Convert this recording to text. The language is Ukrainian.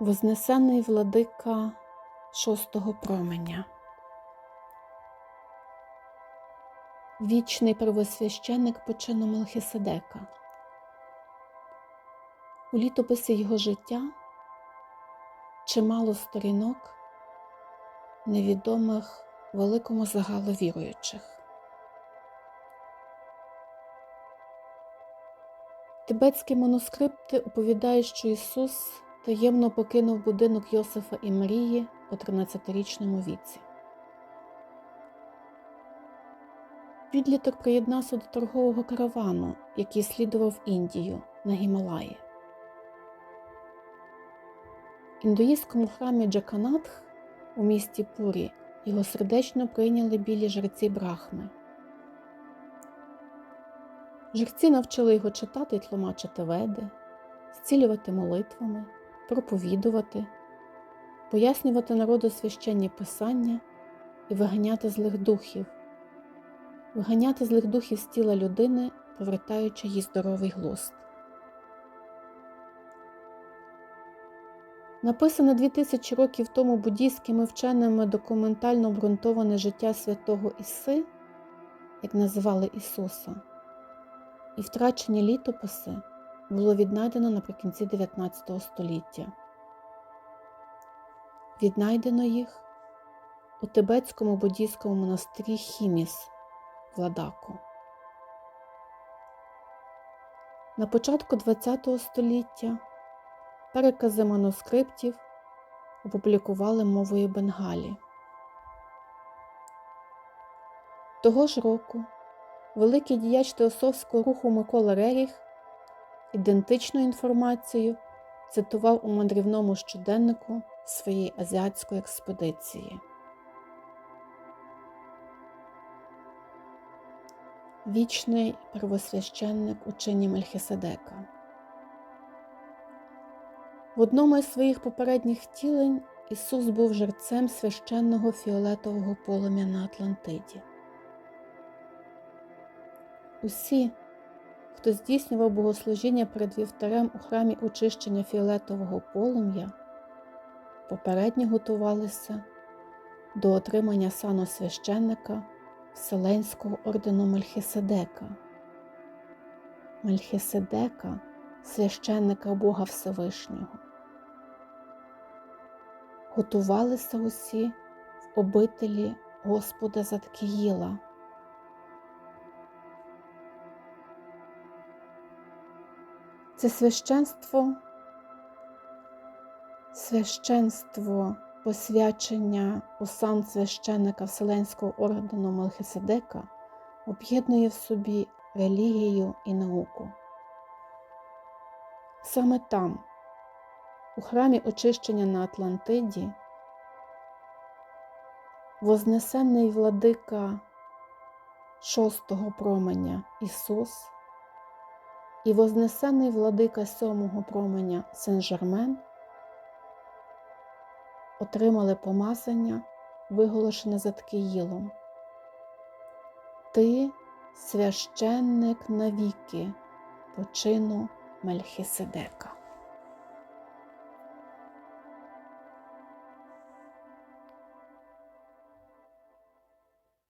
Вознесений владика шостого променя. Вічний первосвященник по чину Мелхиседека. У літописі його життя чимало сторінок, невідомих великому загалу віруючих. Тибетські манускрипти оповідають, що Ісус таємно покинув будинок Йосифа і Марії у 13-річному віці. Підліток приєднався до торгового каравану, який слідував Індію на Гімалаї. В індуїстському храмі Джаканатх у місті Пурі його сердечно прийняли білі жерці Брахми. Жерці навчили його читати і тлумачити веди, зцілювати молитвами, проповідувати, пояснювати народу священні писання і виганяти злих духів, виганяти злих духів з тіла людини, повертаючи їй здоровий глузд. Написане 2000 років тому буддійськими вченими документально обґрунтоване життя святого Іси, як називали Ісуса, і втрачені літописи було віднайдено наприкінці 19 століття. Віднайдено їх у тибетському буддійському монастирі Хіміс в Ладаку. На початку ХХ століття перекази манускриптів опублікували мовою Бенгалі. Того ж року великий діяч теософського руху Микола Реріх ідентичну інформацію цитував у мандрівному щоденнику своєї азіатської експедиції. Вічний первосвященник у чині Мельхиседека. В одному із своїх попередніх втілень Ісус був жерцем священного фіолетового полум'я на Атлантиді. Усі, хто здійснював богослужіння перед вівтарем у храмі очищення фіолетового полум'я, попередньо готувалися до отримання сану священника Вселенського ордену Мельхиседека. Мельхиседека священника Бога Всевишнього. Готувалися усі в обителі Господа Заткіїла. Це священство, священство посвячення у сан священника Вселенського ордену Мелхиседека об'єднує в собі релігію і науку. Саме там, у храмі очищення на Атлантиді, вознесенний владика шостого променя Ісус і вознесений владика сьомого променя Сен-Жермен отримали помазання, виголошене Заткиїлом. Ти священник навіки, почину Мельхиседека.